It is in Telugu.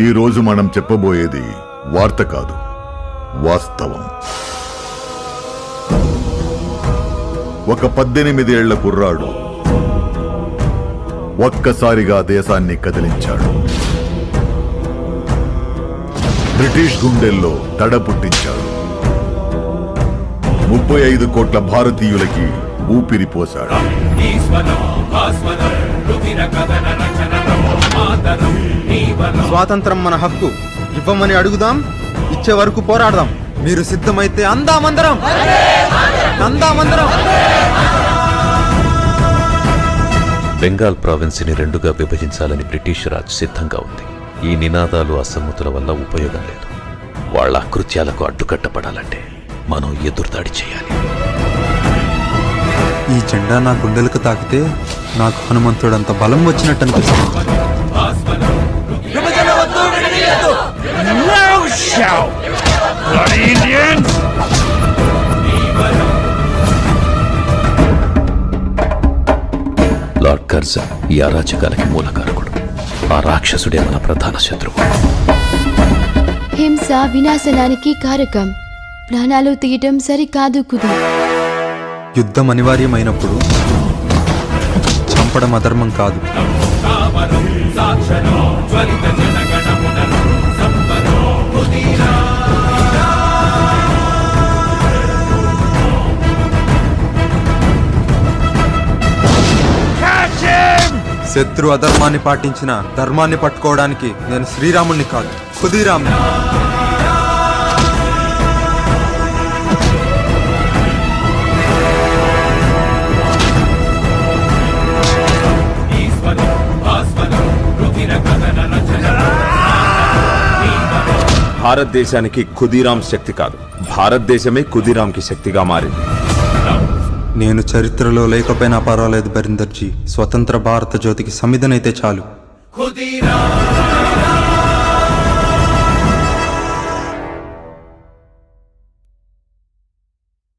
ఈ రోజు మనం చెప్పబోయేది వార్త కాదు వాస్తవం. ఒక పద్దెనిమిదేళ్ళ కుర్రాడు ఒక్కసారిగా దేశాన్ని కదిలించాడు. బ్రిటిష్ గుండెల్లో తడ పుట్టించాడు. ముప్పై ఐదు కోట్ల భారతీయులకి ఊపిరి స్వాతంత్రం మన హక్కు. ఇవ్వమని అడుగుదాం ఇచ్చే వరకు పోరాడదాం. మీరు సిద్ధమైతే అందామందరం. అందామందరం. బెంగాల్ ప్రావిన్స్ని రెండుగా విభజించాలని బ్రిటిష్ రాజ్ సిద్ధంగా ఉంది. ఈ నినాదాలు అసమ్మతుల వల్ల ఉపయోగం లేదు. వాళ్ళ కృత్యాలకు అడ్డుకట్టపడాలంటే మనం ఎదురుదాడి చేయాలి. ఈ జెండా నా గుండెలకు తాకితే నాకు హనుమంతుడంత బలం వచ్చినట్టు అనిపిస్తుంది. లార్డ్ కర్జన్ ఈ అరాచకాలకి మూలకారకుడు ఆ రాక్షసుడే మన ప్రధాన శత్రువు. హింస వినాశనానికి కారకం. ప్రాణాలు తీయటం సరికాదు కుదు. యుద్ధం అనివార్యమైనప్పుడు చంపడం అధర్మం కాదు. శత్రు అధర్మాన్ని పాటించిన ధర్మాన్ని పట్టుకోవడానికి నేను శ్రీరాముణ్ణి కాదు ఖుదీరాముని భారతదేశానికి ఖుదీరాం శక్తి కాదు. భారతదేశమే ఖుదీరాంకి శక్తిగా మారింది. నేను చరిత్రలో లేకపోయినా పర్వాలేదు బరిందర్జీ స్వతంత్ర భారత జ్యోతికి సమిధనైతే చాలు. ఖుదీరా